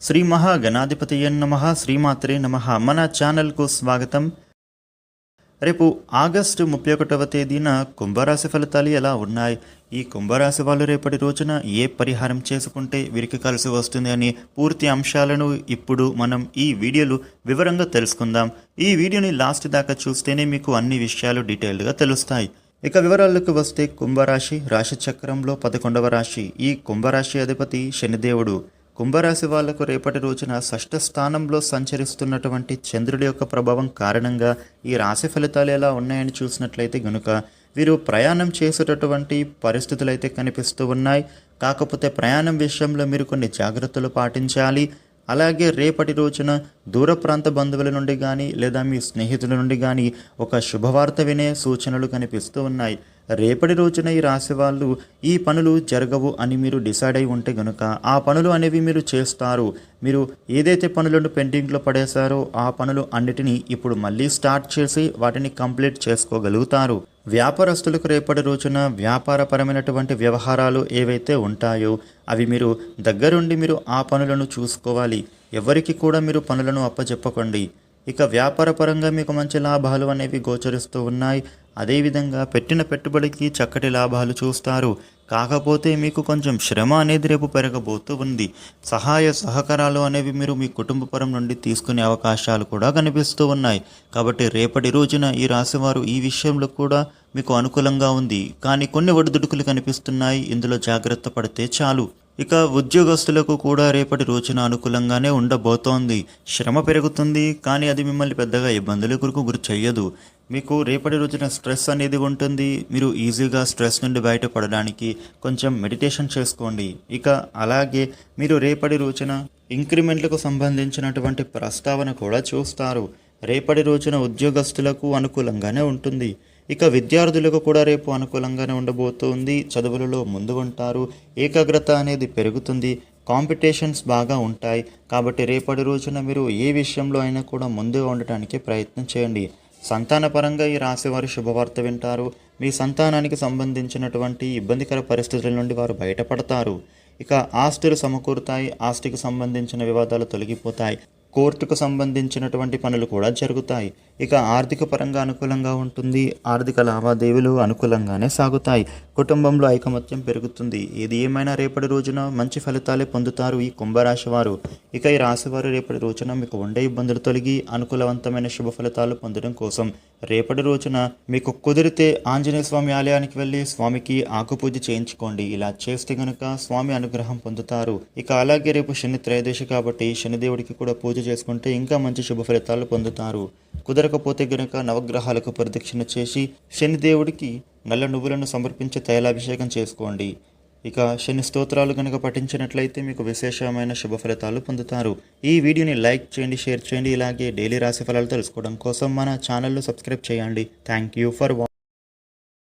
శ్రీ మహాగణాధిపతయ నమ శ్రీమాత్రే నమ. మన ఛానల్కు స్వాగతం. రేపు ఆగస్టు ముప్పై ఒకటవ తేదీన కుంభరాశి ఫలితాలు ఎలా ఉన్నాయి? ఈ కుంభరాశి వాళ్ళు రేపటి రోజున ఏ పరిహారం చేసుకుంటే వీరికి కలిసి వస్తుంది అనే పూర్తి అంశాలను ఇప్పుడు మనం ఈ వీడియోలో వివరంగా తెలుసుకుందాం. ఈ వీడియోని లాస్ట్ దాకా చూస్తేనే మీకు అన్ని విషయాలు డీటెయిల్డ్గా తెలుస్తాయి. ఇక వివరాలకు వస్తే కుంభరాశి రాశి చక్రంలో పదకొండవ రాశి. ఈ కుంభరాశి అధిపతి శనిదేవుడు. కుంభరాశి వాళ్ళకు రేపటి రోజున షష్ఠ స్థానంలో సంచరిస్తున్నటువంటి చంద్రుడి యొక్క ప్రభావం కారణంగా ఈ రాశి ఫలితాలు ఎలా ఉన్నాయని చూసినట్లయితే గనుక వీరు ప్రయాణం చేసేటటువంటి పరిస్థితులు అయితే కనిపిస్తూ ఉన్నాయి. కాకపోతే ప్రయాణం విషయంలో మీరు కొన్ని జాగ్రత్తలు పాటించాలి. అలాగే రేపటి రోజున దూర ప్రాంత బంధువుల నుండి కానీ లేదా మీ స్నేహితుల నుండి కానీ ఒక శుభవార్త వినే సూచనలు కనిపిస్తూ ఉన్నాయి. రేపటి రోజున ఈ రాశి వాళ్ళు ఈ పనులు జరగవు అని మీరు డిసైడ్ అయి ఉంటే గనుక ఆ పనులు అనేవి మీరు చేస్తారు. మీరు ఏదైతే పనులను పెండింగ్లో పడేశారో ఆ పనులు అన్నిటినీ ఇప్పుడు మళ్ళీ స్టార్ట్ చేసి వాటిని కంప్లీట్ చేసుకోగలుగుతారు. వ్యాపారస్తులకు రేపటి రోజున వ్యాపారపరమైనటువంటి వ్యవహారాలు ఏవైతే ఉంటాయో అవి మీరు దగ్గరుండి మీరు ఆ పనులను చూసుకోవాలి. ఎవరికి కూడా మీరు పనులను అప్పచెప్పకండి ఇక వ్యాపారపరంగా మీకు మంచి లాభాలు అనేవి గోచరిస్తూ ఉన్నాయి. అదేవిధంగా పెట్టిన పెట్టుబడికి చక్కటి లాభాలు చూస్తారు. కాకపోతే మీకు కొంచెం శ్రమ అనేది రేపు పెరగబోతూ ఉంది. సహాయ సహకారాలు అనేవి మీరు మీ కుటుంబపరం నుండి తీసుకునే అవకాశాలు కూడా కనిపిస్తూ ఉన్నాయి. కాబట్టి రేపటి రోజున ఈ రాశివారు ఈ విషయంలో కూడా మీకు అనుకూలంగా ఉంది. కానీ కొన్ని ఒడిదుడుకులు కనిపిస్తున్నాయి. ఇందులో జాగ్రత్త పడితే చాలు. ఇక ఉద్యోగస్తులకు కూడా రేపటి రోజున అనుకూలంగానే ఉండబోతోంది. శ్రమ పెరుగుతుంది. కానీ అది మిమ్మల్ని పెద్దగా ఇబ్బందులకు గురి చెయ్యదు మీకు రేపటి రోజున స్ట్రెస్ అనేది ఉంటుంది. మీరు ఈజీగా స్ట్రెస్ నుండి బయటపడడానికి కొంచెం మెడిటేషన్ చేసుకోండి. ఇక అలాగే మీరు రేపటి రోజున ఇంక్రిమెంట్లకు సంబంధించినటువంటి ప్రస్తావన కూడా చూస్తారు. రేపటి రోజున ఉద్యోగస్తులకు అనుకూలంగానే ఉంటుంది. ఇక విద్యార్థులకు కూడా రేపు అనుకూలంగానే ఉండబోతుంది. చదువులలో ముందు ఉంటారు. ఏకాగ్రత అనేది పెరుగుతుంది. కాంపిటీషన్స్ బాగా ఉంటాయి. కాబట్టి రేపటి రోజున మీరు ఏ విషయంలో అయినా కూడా ముందుగా ఉండటానికి ప్రయత్నం చేయండి. సంతానపరంగా ఈ రాశివారు శుభవార్త వింటారు. మీ సంతానానికి సంబంధించినటువంటి ఇబ్బందికర పరిస్థితుల నుండి వారు బయటపడతారు. ఇక ఆస్తులు సమకూరుతాయి ఆస్తికి సంబంధించిన వివాదాలు తొలగిపోతాయి కోర్టుకు సంబంధించినటువంటి పనులు కూడా జరుగుతాయి. ఇక ఆర్థిక పరంగా అనుకూలంగా ఉంటుంది. ఆర్థిక లావాదేవీలు అనుకూలంగానే సాగుతాయి. కుటుంబంలో ఐకమత్యం పెరుగుతుంది. ఏది ఏమైనా రేపటి రోజున మంచి ఫలితాలే పొందుతారు ఈ కుంభరాశి వారు ఇక ఈ రాశివారు రేపటి రోజున మీకు ఉండే ఇబ్బందులు తొలగి అనుకూలవంతమైన శుభ ఫలితాలు పొందడం కోసం రేపటి రోజున మీకు కుదిరితే ఆంజనేయ స్వామి ఆలయానికి వెళ్ళి స్వామికి ఆకుపూజ చేయించుకోండి. ఇలా చేస్తే గనుక స్వామి అనుగ్రహం పొందుతారు. ఇక అలాగే రేపు శని త్రయోదశి కాబట్టి శనిదేవుడికి కూడా పూజ చేసుకుంటే ఇంకా మంచి శుభ ఫలితాలు పొందుతారు. కుదరకపోతే గనుక నవగ్రహాలకు ప్రదక్షిణ చేసి శనిదేవుడికి నల్ల నువ్వులను సమర్పించి తైలాభిషేకం చేసుకోండి. ఇక శని స్తోత్రాలు కనుక పఠించినట్లయితే మీకు విశేషమైన శుభ ఫలితాలు పొందుతారు. ఈ వీడియోని లైక్ చేయండి షేర్ చేయండి. ఇలాగే డైలీ రాశి ఫలాలు తెలుసుకోవడం కోసం మన ఛానల్ను సబ్స్క్రైబ్ చేయండి. Thank you for